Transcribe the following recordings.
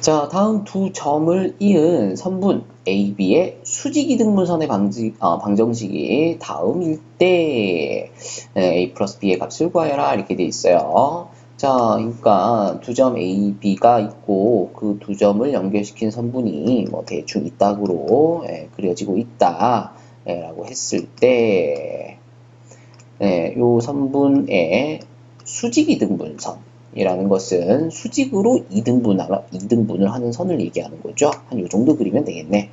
자, 다음 두 점을 이은 선분 AB의 수직이등분선의 방지, 어, 방정식이 다음일 때 네, A 플러스 B의 값을 구하여라 이렇게 돼 있어요. 자, 그러니까 두 점 A, B가 있고 그 두 점을 연결시킨 선분이 뭐 대충 이따구로 예, 그려지고 있다 예, 라고 했을 때 예, 요 선분의 수직이등분선 이라는 것은 수직으로 2등분, 2등분을 하는 선을 얘기하는 거죠. 한 요 정도 그리면 되겠네.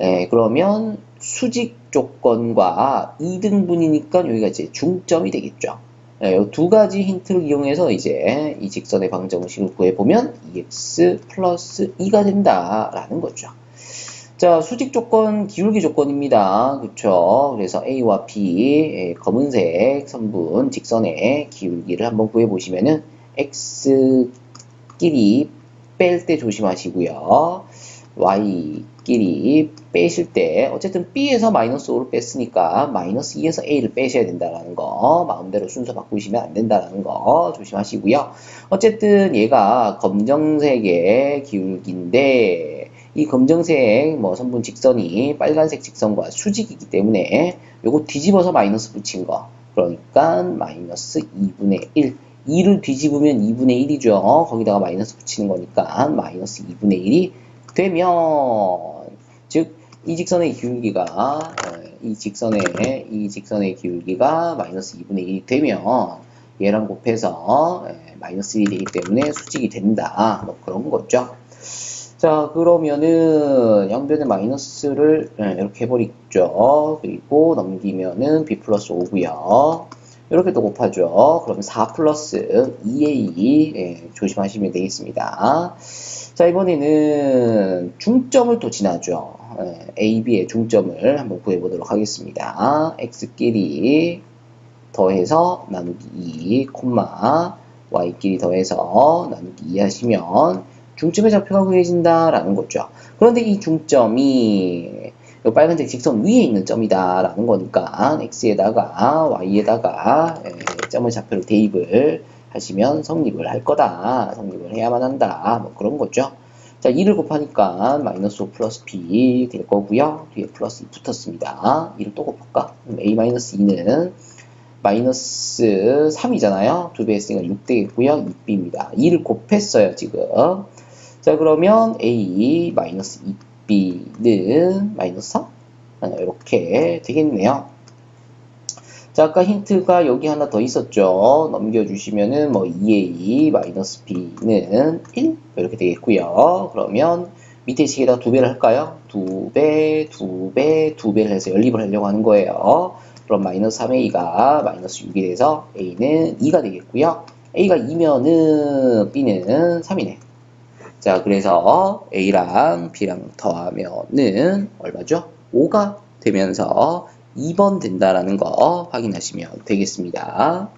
에, 그러면 수직 조건과 2등분이니까 여기가 이제 중점이 되겠죠. 에, 두 가지 힌트를 이용해서 이제 이 직선의 방정식을 구해보면 2x 플러스 2가 된다라는 거죠. 자, 수직 조건, 기울기 조건입니다. 그쵸? 그래서 A와 B, 검은색 선분, 직선의 기울기를 한번 구해보시면은 x끼리 뺄 때 조심하시고요. y끼리 빼실 때 어쨌든 b에서 마이너스 5를 뺐으니까 마이너스 2에서 a를 빼셔야 된다는 거 마음대로 순서 바꾸시면 안 된다는 거 조심하시고요. 어쨌든 얘가 검정색의 기울기인데 이 검정색 뭐 선분 직선이 빨간색 직선과 수직이기 때문에 요거 뒤집어서 마이너스 붙인 거 그러니까 마이너스 2분의 1 2를 뒤집으면 2분의 1이죠. 거기다가 마이너스 붙이는 거니까 마이너스 2분의 1이 되면 즉 이 직선의 기울기가 어, 이 직선의 이 직선의 기울기가 마이너스 2분의 1이 되면 얘랑 곱해서 예, 마이너스 1이 되기 때문에 수직이 된다. 뭐 그런 거죠. 자 그러면은 양변의 마이너스를 예, 이렇게 해버리죠. 그리고 넘기면은 b 플러스 5고요. 이렇게 또 곱하죠. 그럼 4 플러스 2a 예, 조심하시면 되겠습니다. 자 이번에는 중점을 또 지나죠. 예, a, b의 중점을 한번 구해보도록 하겠습니다. x끼리 더해서 나누기 2, 콤마 y끼리 더해서 나누기 2 하시면 중점의 좌표가 구해진다라는 거죠. 그런데 이 중점이 빨간색 직선 위에 있는 점이다 라는 거니까 x에다가 y에다가 예, 점을 좌표를 대입을 하시면 성립을 할 거다 성립을 해야만 한다 뭐 그런 거죠 자 2를 곱하니까 마이너스 5 플러스 b 될 거고요 뒤에 플러스 2 붙었습니다 2를 또 곱할까 a 마이너스 2는 마이너스 3이잖아요. 2배 했으니까 6 되겠고요. 2b입니다. 2를 곱했어요, 지금. 자, 그러면 a 마이너스 2 b는 마이너스 4? 이렇게 되겠네요. 자, 아까 힌트가 여기 하나 더 있었죠. 넘겨주시면은 뭐 2a 마이너스 b는 1 이렇게 되겠고요. 그러면 밑에 식에다 두 배를 할까요? 두 배, 두 배, 두 배를 해서 연립을 하려고 하는 거예요. 그럼 마이너스 3a가 마이너스 6이 돼서 a는 2가 되겠고요. a가 2면은 b는 3이네. 자, 그래서 A랑 B랑 더하면은 얼마죠? 5가 되면서 2번 된다라는 거 확인하시면 되겠습니다.